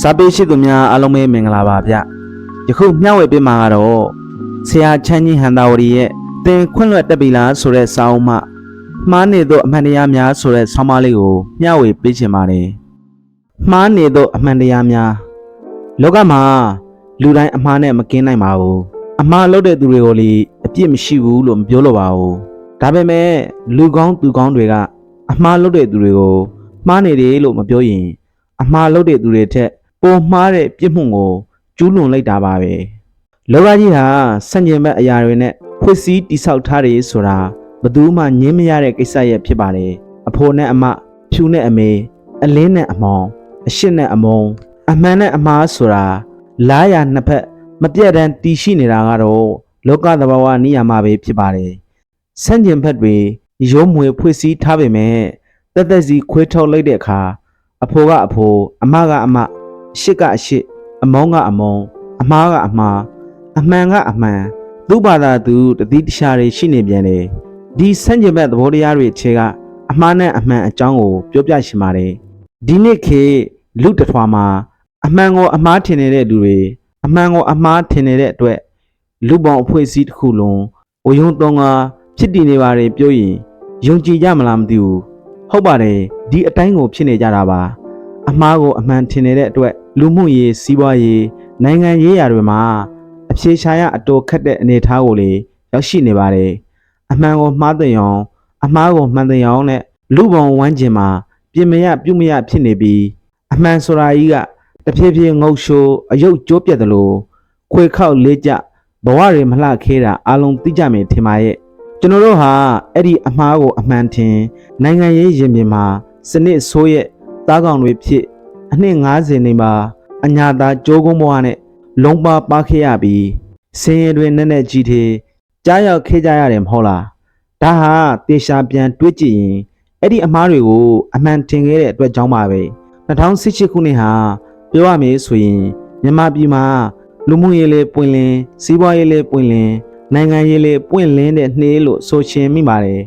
စာပေရှိသူများအားလုံးပဲမင်္ဂလာပါဗျယခုမျှဝေပေးမှာကတော့ဆရာချမ်းကြီးဟန်တာဝရီရဲ့သင်ခွင့်လွှတ်တက်ပြီလားဆိုတဲ့စာအုပ်မှမှားနေသောအမှန်တရားများဆိုတဲ့ဆောင်းပါးလေးကိုမျှဝေပေးချင်ပါတယ်မှားနေသောအမှန်တရားများလောကမှာလူတိုင်းအမှားနဲ့မကင်းနိုင်ပါဘူးအမှားလုပ်တဲ့သူတွေကိုလေအပြစ်မရှိဘူးလို့မပြောလို့ပါဘူးဒါပေမဲ့လူကောင်းသူကောင်းတွေကအမှားလုပ်တဲ့သူတွေကိုမှားနေတယ်လို့မပြောရင်အမှားလုပ်တဲ့သူတွေထက် ပိုမှားတဲ့ပြစ်မှုကိုကျူးလွန်လိုက်တာပါပဲလောကကြီးဟာစံကျင်ဘက်အရာတွေနဲ့ဖွဲ့စည်းတိဆောက်ထားတယ်ဆိုတာဘယ်သူမှငင်းမရတဲ့ကိစ္စရဲ့ဖြစ်ပါတယ်အဖိုးနဲ့အမဖြူနဲ့အမေအလင်းနဲ့အမောင်အရှစ်နဲ့အမုံအမှန်နဲ့အမှားဆိုတာလားရနှစ်ဖက်မပြတ်တမ်းတည်ရှိနေတာကတော့လောကသဘာဝနိယာမပဲဖြစ်ပါတယ်စံကျင်ဘက်တွေရုံးမွေဖွဲ့စည်းထားပေမဲ့တက်တက်စီခွေးထုတ်လိုက်တဲ့အခါအဖိုးကအဖိုးအမကအမအ ရှစ်ကအရှစ်အမောင်းကအမောင်းအမားကအမားအမှန်ကအမှန်သူ့ဘာသာသူတတိတခြားတွေရှိနေပြန်တယ်ဒီဆန့်ကျင်ဘက်သဘောတရားတွေခြေကအမှားနဲ့အမှန်အကြောင်းကိုပြောပြရှင်ပါတယ်ဒီနေ့ခေတ်လူတစ်ထွာမှာအမှန်ကိုအမှားထင်နေတဲ့လူတွေအမှန်ကိုအမှားထင်နေတဲ့အတွက်လူပေါင်းအဖွဲ့အစည်းတစ်ခုလုံးဝယုံသွန်ကဖြစ်တည်နေပါတယ်ပြောရင်ယုံကြည်ကြမလားမသိဘူးဟုတ်ပါတယ်ဒီအတိုင်းကိုဖြစ်နေကြတာပါအမှားကိုအမှန်ထင်နေတဲ့အတွက် လူမှုရေးစီးပွားရေးနိုင်ငံရေးရာတွေမှာအဖြေရှာရအတော်ခက်တဲ့အနေအထားကိုလေရောက်ရှိနေပါတယ်အမှန်ကိုမှားတဲ့အောင်အမှားကိုမှန်တဲ့အောင်နဲ့လူပုံဝမ်းကျင်မှာပြင်မရပြုတ်မရဖြစ်နေပြီးအမှန်ဆိုတာကြီးကတဖြည်းဖြည်းငုတ်ရှိုးအယုတ်ကျိုးပြတ်တယ်လို့ခွေခောက်လေးကြဘဝတွေမလှခဲတာအလုံးသိကြမယ်ထင်ပါရဲ့ကျွန်တော်တို့ဟာအဲ့ဒီအမှားကိုအမှန်ထင်နိုင်ငံရေးရင်ပြင်မှာစနစ်ဆိုးရဲ့တားကောင်တွေဖြစ် အနှစ်90နေမှာအညာသားကြိုးကုန်းဘဝနဲ့လုံးပါပါခဲ့ရပြီးစင်ရည်တွေနဲ့နဲ့ကြီးသေးကြားရောက်ခဲ့ကြရတယ်မဟုတ်လားဒါဟာတေရှာပြန်တွေးကြည့်ရင်အဲ့ဒီအမားတွေကိုအမှန်တင်ခဲ့တဲ့အတွက်ကြောင့်ပါပဲ2018ခုနှစ်ဟာပြောရမည်ဆိုရင်မြန်မာပြည်မှာလူမှုရေးလေးပွင့်လင်းစီးပွားရေးလေးပွင့်လင်းနိုင်ငံရေးလေးပွင့်လင်းတဲ့နှေးလို့ဆိုရှင်မိပါတယ်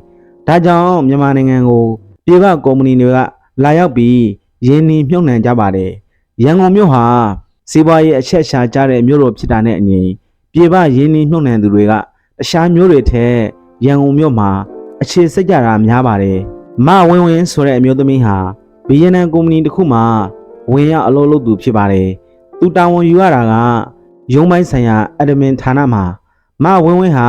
ဒါကြောင့်မြန်မာနိုင်ငံကိုပြည်ပကုမ္ပဏီတွေကလာရောက်ပြီး ရင်းနှီးမြှုပ်နှံကြပါတယ်။ရန်ကုန်မြို့ဟာစီးပွားရေးအချက်ရှာကြတဲ့မြို့တော်ဖြစ်တာနဲ့အညီပြည်ပရင်းနှီးမြှုပ်နှံသူတွေကတခြားမြို့တွေထက်ရန်ကုန်မြို့မှာအခြေစိတ်ကြတာများပါတယ်။မဝင်းဝင်းဆိုတဲ့အမျိုးသမီးဟာဘီယန်နန်ကုမ္ပဏီတစ်ခုမှာဝင်ရောက်အလုပ်လုပ်သူဖြစ်ပါတယ်။သူတာဝန်ယူရတာကရုံးပိုင်းဆိုင်ရာအဒမင်ဌာနမှာမဝင်းဝင်းဟာ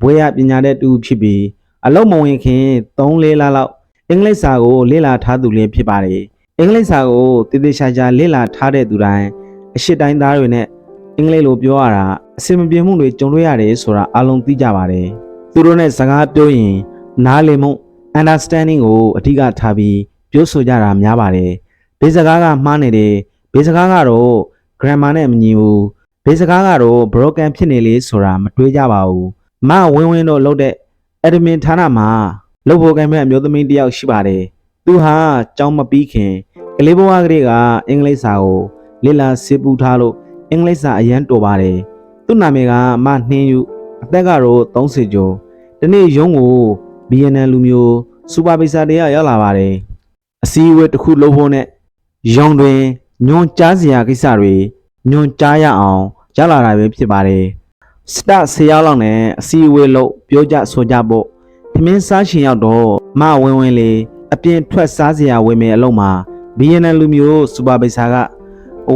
ဘွေရပညာတဲ့တူဖြစ်ပြီးအလုံးမဝင်ခင်3-4လလောက်အင်္ဂလိပ်စာကိုလေ့လာထားသူလည်းဖြစ်ပါတယ်။ အင်္ဂလိပ်စာကိုတည်တည်ချာချာလေ့လာထားတဲ့သူတိုင်းအရှိတိုင်းသားတွေနဲ့အင်္ဂလိပ်လိုပြောရတာအဆင်မပြေမှုတွေကြုံတွေ့ရတယ်ဆိုတာအလုံးသိကြပါတယ်။သူတို့နဲ့စကားပြောရင်နားလည်မှု understanding ကိုအဓိကထားပြီးပြောဆိုကြတာများပါတယ်။ဘေးစကားကမှားနေတယ်ဘေးစကားကတော့ grammar နဲ့မညီဘူးဘေးစကားကတော့ broken ဖြစ်နေလေဆိုတာမတွေးကြပါဘူး။မဝင်းဝင်းတို့လုပ်တဲ့ admin ဌာနမှာလုပ်ဖို့ကံမဲ့အမျိုးသမီးတစ်ယောက်ရှိပါတယ်။သူဟာကြောင်းမပြီးခင် ကလေးဘဝကလေးကအင်္ဂလိပ်စာကိုလေ့လာစစ်ပူထားလို့အင်္ဂလိပ်စာအရန်တော်ပါတယ်။သူ့နာမည်ကမနှင်းယူအသက်ကတော့30ကျော်။ဒီနေ့ရုံးကို BNN လူမျိုးစူပါဗိဆာတွေကရောက်လာပါတယ်။အစည်းအဝေးတစ်ခုလုပ်ဖို့နဲ့ရောင်တွင်ညွန်ကြားစရာကိစ္စတွေညွန်ကြားရအောင်ရောက်လာတာပဲဖြစ်ပါတယ်။စတဆေးရောက်လောက်နဲ့အစည်းအဝေးလုပ်ပြောကြဆိုကြဖို့ထမင်းစားရှင်ရောက်တော့မဝင်းဝင်းလေးအပြင်ထွက်စားစရာဝင်မယ်အလုံးမှာ BNN လူမျိုးစူပါဗိဆာက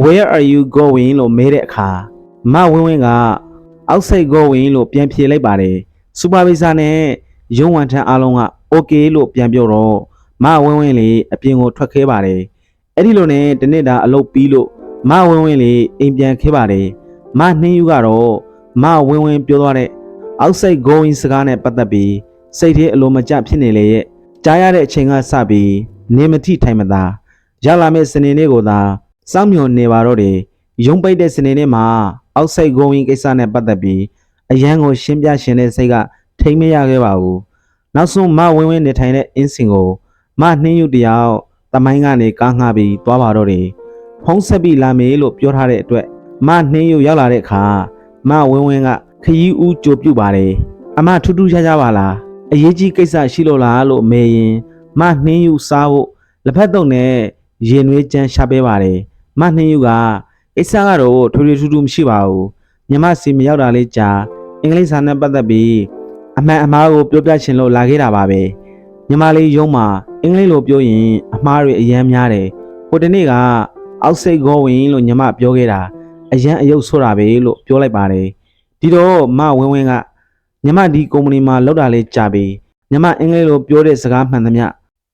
Where are you going လို့မေးတဲ့အခါမဝင်းဝင်းက outside going လို့ပြန်ဖြေလိုက်ပါတယ်စူပါဗိဆာနဲ့ရုံးဝန်ထမ်းအားလုံးက okay လို့ပြန်ပြောတော့မဝင်းဝင်းလေးအပြင်ကိုထွက်ခဲပါတယ်အဲ့ဒီလိုနဲ့တနေ့တာအလုပ်ပြီးလို့မဝင်းဝင်းလေးအိမ်ပြန်ခဲပါတယ်မနှင်းယူကတော့မဝင်းဝင်းပြောသွားတဲ့ outside going စကားနဲ့ပတ်သက်ပြီးစိတ်ထဲအလိုမကျဖြစ်နေလေရဲ့ကြားရတဲ့အချိန်ကစပြီးနေမထိထိုင်မသာ ရောက်လာမယ့်စနေနေ့ကိုသာစောင့်မျှော်နေပါတော့တယ်ရုံးပိတ်တဲ့စနေနေ့မှာ outside going ကိစ္စနဲ့ပတ်သက်ပြီးအရန်ကိုရှင်းပြရှင်တဲ့စိတ်ကထိမ့်မရခဲ့ပါဘူးနောက်ဆုံးမဝင်းဝင်းနေထိုင်တဲ့အင်းစင်ကိုမနှင်းယူတယောက်တမိုင်းကနေကားငှားပြီးသွားပါတော့တယ်ဖုံးဆက်ပြီးလာမေးလို့ပြောထားတဲ့အတွက်မနှင်းယူရောက်လာတဲ့အခါမဝင်းဝင်းကခရီးဦးကြိုပြုတ်ပါတယ်အမထူးထူးခြားခြားပါလားအရေးကြီးကိစ္စရှိလို့လားလို့မေးရင်မနှင်းယူစားဖို့လက်ဖက်တုံနဲ့ ရင်နွေးကြမ်းရှာပေးပါတယ်မမနှင်းယူကအိဆာကတော့ထွေထွေထူးထူးမရှိပါဘူးညီမစီမရောက်တာလေးကြာအင်္ဂလိပ်စာနဲ့ပတ်သက်ပြီးအမှန်အမှားကိုပြောပြချင်လို့လာခဲ့တာပါပဲညီမလေးရုံးမှာအင်္ဂလိပ်လိုပြောရင်အမှားတွေအများများတယ်ဟိုတနေ့ကအောက်စိတ်ကောဝင်လို့ညီမပြောခဲ့တာအရန်အယုတ်ဆိုတာပဲလို့ပြောလိုက်ပါတယ်ဒီတော့မဝင်းဝင်းကညီမဒီကုမ္ပဏီမှာလောက်တာလေးကြာပြီညီမအင်္ဂလိပ်လိုပြောတဲ့စကားမှန်သမျှ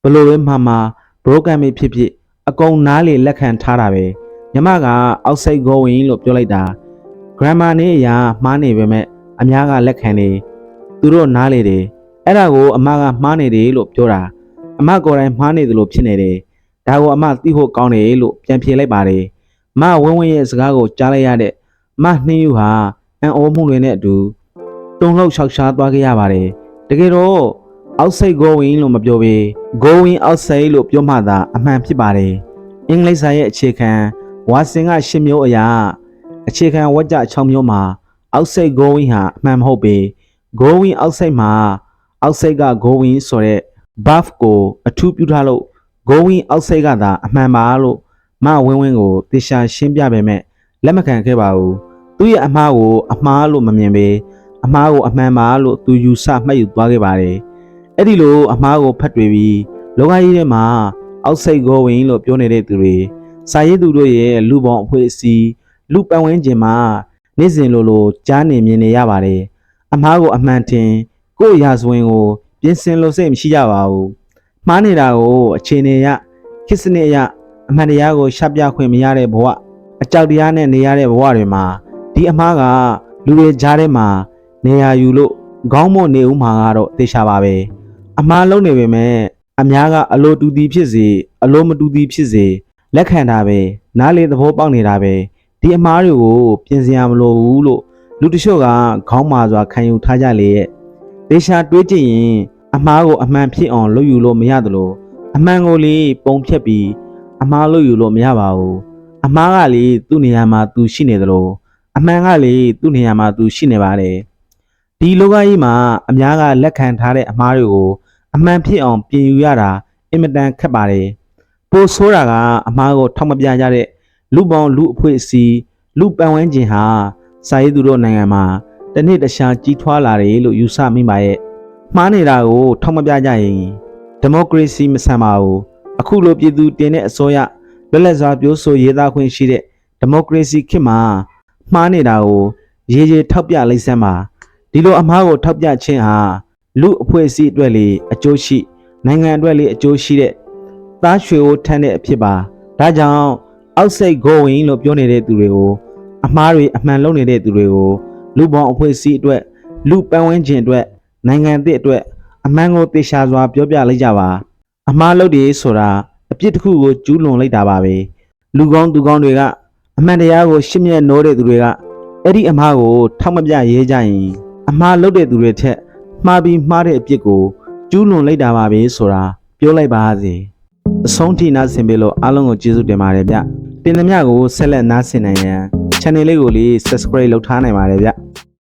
ဘလို့ပဲမှမှာ broken ပဲဖြစ်ဖြစ် အကုန်နားလေလက်ခံထားတာပဲညီမက outside going လို့ပြောလိုက်တာ grammar နဲ့အရာမှားနေပေမဲ့အများကလက်ခံနေသူတို့နားလေတယ်အဲ့ဒါကိုအမကမှားနေတယ်လို့ပြောတာအမကိုယ်တိုင်မှားနေတယ်လို့ဖြစ်နေတယ်ဒါကိုအမသိဖို့ကောင်းတယ်လို့ပြန်ဖြေလိုက်ပါတယ်မဝင်းဝင်းရဲ့စကားကိုကြားလိုက်ရတဲ့မနှင်းယူဟာအံ့ဩမှုတွေနဲ့အတူတုံ့လောက်လျှောက်ရှားသွားခဲ့ရပါတယ်တကယ်တော့ outside going လို့မပြောဘဲ going outside လို့ပြောမှသာအမှန်ဖြစ်ပါတယ်အင်္ဂလိပ်စာရဲ့အခြေခံဝါစင်က၈မျိုးအရာအခြေခံဝါကြ6မျိုးမှာ outside going ဟာအမှန်မဟုတ်ပေ going outside မှာ outside က going ဆိုတဲ့ verb ကိုအထူးပြုထားလို့ going outside ကသာအမှန်ပါလို့မဝင်းဝင်းကိုတေချာရှင်းပြပေမဲ့လက်မခံခဲ့ပါဘူးသူ့ရဲ့အမှားကိုအမှားလို့မမြင်ပေအမှားကိုအမှန်ပါလို့သူယူဆမှတ်ယူသွားခဲ့ပါတယ် အဲ့ဒီလိုအမားကိုဖတ်တွေ့ပြီးလောကကြီးထဲမှာအောက်စိတ်ကိုဝင်လို့ပြောနေတဲ့သူတွေစာရေးသူတို့ရဲ့လူပေါင်းအဖွဲ့အစည်းလူပတ်ဝန်းကျင်မှာနေ့စဉ်လိုလိုကြားနေမြင်နေရပါတယ်အမားကိုအမှန်တင်ကိုယ့်ရာဇဝင်ကို ပြင်ဆင်လို့စိတ်မရှိကြပါဘူးမှားနေတာကိုအခြေအနေရခစ်စနစ်ရအမှန်တရားကိုရှက်ပြခွင့်မရတဲ့ဘဝအကြောက်တရားနဲ့နေရတဲ့ဘဝတွေမှာဒီအမားကလူတွေကြားထဲမှာနေရာယူလို့ခေါင်းမွတ်နေဦးမှာကတော့သေချာပါပဲ အမှားလုံးနေပေမဲ့အများကအလိုတူသည်ဖြစ်စေအလိုမတူသည်ဖြစ်စေလက်ခံတာပဲနားလေသဘောပေါက်နေတာပဲဒီအမှားတွေကိုပြင်ဆင်ရမလို့ဘူးလို့လူတချို့ကခေါင်းမာစွာခံယူထားကြလေရဲ့ဒေရှာတွေးကြည့်ရင်အမှားကိုအမှန်ဖြစ်အောင်လုပ်ယူလို့မရသလိုအမှန်ကိုလေပုံဖြတ်ပြီးအမှားလုပ်ယူလို့မရပါဘူးအမှားကလေသူ့နေရာမှာသူရှိနေသလိုအမှန်ကလေသူ့နေရာမှာသူရှိနေပါတယ်ဒီလောကကြီးမှာအများကလက်ခံထားတဲ့အမှားတွေကို အမှန်ဖြစ်အောင်ပြင်ယူရတာအင်မတန်ခက်ပါတယ်။ပိုဆိုးတာကအမှားကိုထောက်မပြကြတဲ့လူပေါင်းလူအဖွဲ့အစည်းလူပန်ဝန်းကျင်ဟာစာရေးသူတို့နိုင်ငံမှာတစ်နေ့တစ်ခြားကြီးထွားလာတယ်လို့ယူဆမိပါရဲ့။မှားနေတာကိုထောက်မပြကြရင်ဒီမိုကရေစီမဆန်ပါဘူး။အခုလိုပြည်သူတင်တဲ့အစိုးရလွတ်လပ်စွာပြောဆိုရေးသားခွင့်ရှိတဲ့ဒီမိုကရေစီခေတ်မှာမှားနေတာကိုရေးရေးထောက်ပြလိုက်စမ်းပါ။ဒီလိုအမားကိုထောက်ပြခြင်းဟာ လူအဖွဲ့အစည်းအတွက်လေအကျိုးရှိ နိုင်ငံအတွက်လေအကျိုးရှိတဲ့သားရွှေကိုထမ်းတဲ့အဖြစ်ပါဒါကြောင့် outside going လို့ပြောနေတဲ့သူတွေကိုအမားတွေအမှန်လုံးနေတဲ့သူတွေကိုလူပေါင်းအဖွဲ့အစည်းအတွက်လူပန်းဝန်းကျင်အတွက်နိုင်ငံအသစ်အတွက်အမှန်ကိုသေချာစွာပြောပြလိုက်ကြပါ အမားလုပ်တယ်ဆိုတာအပြစ်တစ်ခုကိုကျူးလွန်လိုက်တာပါပဲလူကောင်းသူကောင်းတွေကအမှန်တရားကိုရှင်းမြတ်နိုးတဲ့သူတွေကအဲ့ဒီအမားကိုထောက်မပြရဲကြရင်အမှားလုပ်တဲ့သူတွေထက် မှားပြီးမှားတဲ့အပြစ်ကိုကျူးလွန်လိုက်တာပါပဲဆိုတာပြောလိုက်ပါစေအဆုံးထိနားဆင်ပေးလို့အားလုံးကိုကျေးဇူးတင်ပါတယ်ဗျတင်သမျှကိုဆက်လက်နားဆင်နိုင်ရန် channel လေးကိုလေး subscribe လုပ်ထားနိုင်ပါတယ်ဗျ